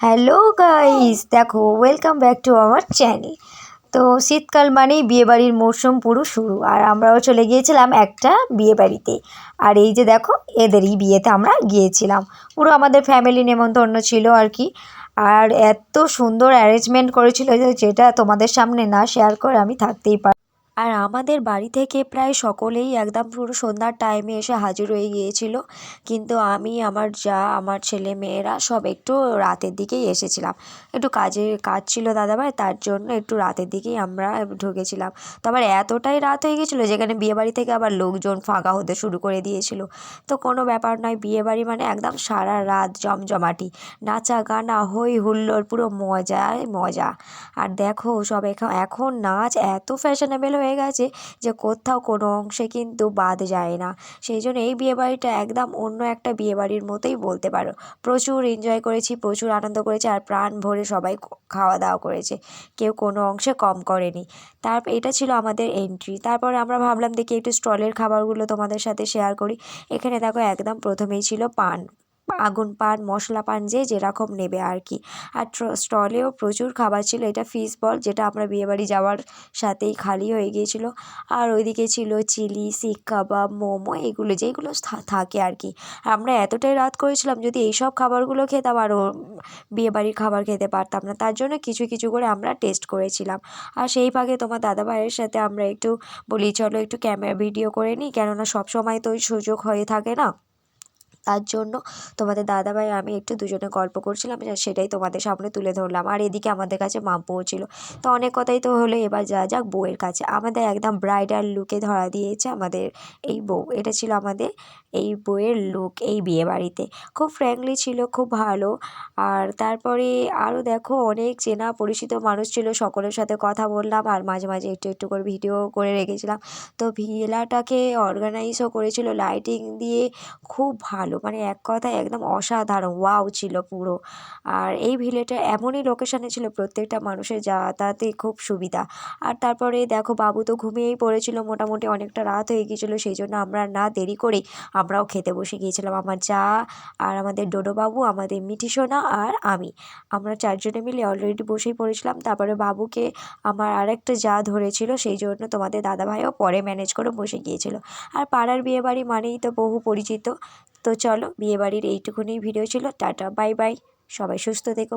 Hello guys, দেখো welcome back to our channel তো শীতকাল মানেই বিয়েবাড়ির মরশুম পুরো শুরু, আর আমরাও চলে গিয়েছিলাম একটা বিয়েবাড়িতে। আর এই যে দেখো, এদেরই বিয়েতে আমরা গিয়েছিলাম। পুরো আমাদের ফ্যামিলি নেমন্তন্ন ছিল আর কি। আর এত সুন্দর অ্যারেঞ্জমেন্ট করেছিল যেটা তোমাদের সামনে না শেয়ার করে আমি থাকতেই পারি আর আমাদের বাড়ি থেকে প্রায় সকলেই একদম পুরো সন্ধ্যার টাইমে এসে হাজির হয়ে গিয়েছিল। কিন্তু আমি, আমার যা, আমার ছেলে মেয়েরা সব একটু রাতের দিকেই এসেছিলাম। একটু কাজে, কাজ ছিল দাদাভাই, তার জন্য একটু রাতের দিকেই আমরা ঢুকেছিলাম। তো আবার এতটাই রাত হয়ে গেছিল যেখানে বিয়েবাড়ি থেকে আবার লোকজন ফাঁকা হতে শুরু করে দিয়েছিল। তো কোনো ব্যাপার নয়, বিয়েবাড়ি মানে একদম সারা রাত জমজমাটি। নাচা গানা হই হুল্লোড়, পুরো মজায় মজা। আর দেখো সব এখন এখন নাচ এত ফ্যাশনেবল হয়ে গেছে যে কোথাও কোনো অংশে কিন্তু বাদ যায় না। সেই জন্য এই বিয়েবাড়িটা একদম অন্য একটা বিয়েবাড়ির মতোই বলতে পারো। প্রচুর এনজয় করেছি, প্রচুর আনন্দ করেছি আর প্রাণ ভরে সবাই খাওয়া দাওয়া করেছে। কেউ কোনো অংশে কম করেনি। তারপর এটা ছিল আমাদের এন্ট্রি তারপরে আমরা ভাবলাম দেখি একটু স্টলের খাবারগুলো তোমাদের সাথে শেয়ার করি। এখানে দেখো একদম প্রথমেই ছিল পান। আগুন পান, মশলা পান, যে যেরকম নেবে আর কি। আর স্টলেও প্রচুর খাবার ছিল, এটা ফিশ বল, যেটা আমরা বিয়েবাড়ি যাওয়ার সাথেই খালি হয়ে গিয়েছিল। আর ওইদিকে ছিল চিলি শিক কাবাব, মোমো, এগুলো, যেগুলো থাকে আর কি। আমরা এতটাই রাত করেছিলাম, যদি এইসব খাবারগুলো খেতাম আর বিয়েবাড়ির খাবার খেতে পারতাম না। তার জন্য কিছু কিছু করে আমরা টেস্ট করেছিলাম। আর সেই ফাঁকে তোমার দাদা ভাইয়ের সাথে আমরা একটু বলি, চলো একটু ক্যামেরা ভিডিও করে নিই, কেননা সব সময় তো ওই সুযোগ হয়ে থাকে না। তার জন্য তোমাদের দাদাভাই, আমি একটু দুজনে গল্প করছিলাম সেটাই তোমাদের সামনে তুলে ধরলাম। আর এদিকে আমাদের কাছে মাম্পুও ছিল। তো অনেক কথাই তো হলো, এবার যা যাক বউয়ের কাছে। আমাদের একদম ব্রাইডাল লুকে ধরা দিয়েছে আমাদের এই বউ। এটা ছিল আমাদের এই বউয়ের লুক এই বিয়েবাড়িতে। খুব ফ্র্যাঙ্কলি ছিল, খুব ভালো। আর তারপরে আরও দেখো, অনেক চেনা পরিচিত মানুষ ছিল, সকলের সাথে কথা বললাম আর মাঝে মাঝে একটু একটু করে ভিডিও করে রেখেছিলাম। তো ভিলাটাকে অর্গানাইজও করেছিল লাইটিং দিয়ে। খুব ভালো মানে এক কথায় একদম অসাধারণ। ওয়াও ছিল পুরো। আর এই ভিলেটা এমনই লোকেশানে ছিল প্রত্যেকটা মানুষের যাতায়াতে খুব সুবিধা। আর তারপরে দেখো, বাবু তো ঘুমিয়েই পড়েছিল। মোটামুটি অনেকটা রাত হয়ে গিয়েছিল সেই জন্য আমরা না দেরি করেই আমরাও খেতে বসে গিয়েছিলাম। আমার যা আর আমাদের ডোডোবাবু, আমাদের মিঠি সোনা আর আমি। আমরা চারজনে মিলে অলরেডি বসেই পড়েছিলাম। তারপরে বাবুকে আমার আরেকটা যা ধরেছিল সেই জন্য তোমাদের দাদাভাইও পরে ম্যানেজ করে বসে গিয়েছিল। আর পাড়ার বিয়েবাড়ি মানেই তো বহু পরিচিত। তো চলো বিয়েবাড়ির এইটুকুনি ভিডিও ছিল। টাটা বাই বাই সবাই সুস্থ থেকো